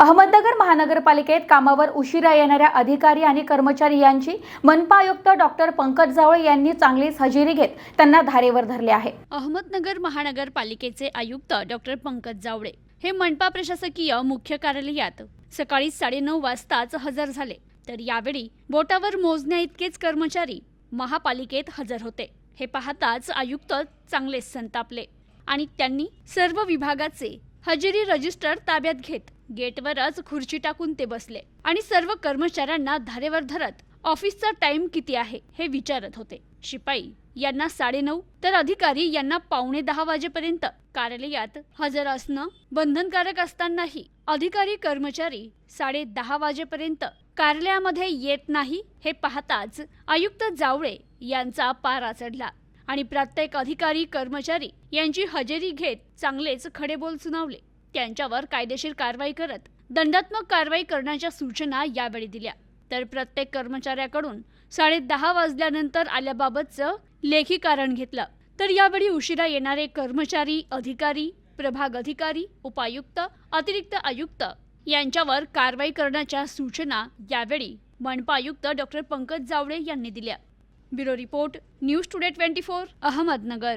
अहमदनगर महानगरपालिकेत कामावर उशिरा येणाऱ्या अधिकारी आणि कर्मचारी यांची मनपा आयुक्त डॉक्टर पंकज जावळे यांनी चांगलीच हजेरी घेत त्यांना धारेवर धरले आहे. अहमदनगर महानगरपालिकेचे आयुक्त डॉक्टर पंकज जावळे हे मनपा प्रशासकीय मुख्य कार्यालयात सकाळी साडेनऊ वाजताच हजर झाले. तर यावेळी बोटावर मोजण्या इतकेच कर्मचारी महापालिकेत हजर होते. हे पाहताच आयुक्त चांगलेच संतापले आणि त्यांनी सर्व विभागाचे हजेरी रजिस्टर ताब्यात घेत गेटवरच खुर्ची टाकून ते बसले आणि सर्व कर्मचाऱ्यांना धारेवर धरत ऑफिसचा टाइम किती आहे हे विचारत होते. शिपाई यांना साडेनऊ तर अधिकारी यांना पावणे दहा वाजेपर्यंत. कार्यालयात हजर असणं बंधनकारक असतानाही अधिकारी कर्मचारी साडे दहा वाजेपर्यंत कार्यालयामध्ये येत नाही हे पाहताच आयुक्त जावळे यांचा पारा चढला आणि प्रत्येक अधिकारी कर्मचारी यांची हजेरी घेत चांगलेच खडेबोल सुनावले. त्यांच्यावर कायदेशीर कारवाई करत दंडात्मक कारवाई करण्याच्या सूचना यावेळी दिल्या. तर प्रत्येक कर्मचाऱ्याकडून साडे दहा वाजल्यानंतर आल्याबाबतचं लेखी कारण घेतलं. तर यावेळी उशिरा येणारे कर्मचारी अधिकारी प्रभाग अधिकारी उपायुक्त अतिरिक्त आयुक्त यांच्यावर कारवाई करण्याच्या सूचना यावेळी मनपा आयुक्त डॉक्टर पंकज जावळे यांनी दिल्या. Bureau report news today twenty four Ahmednagar.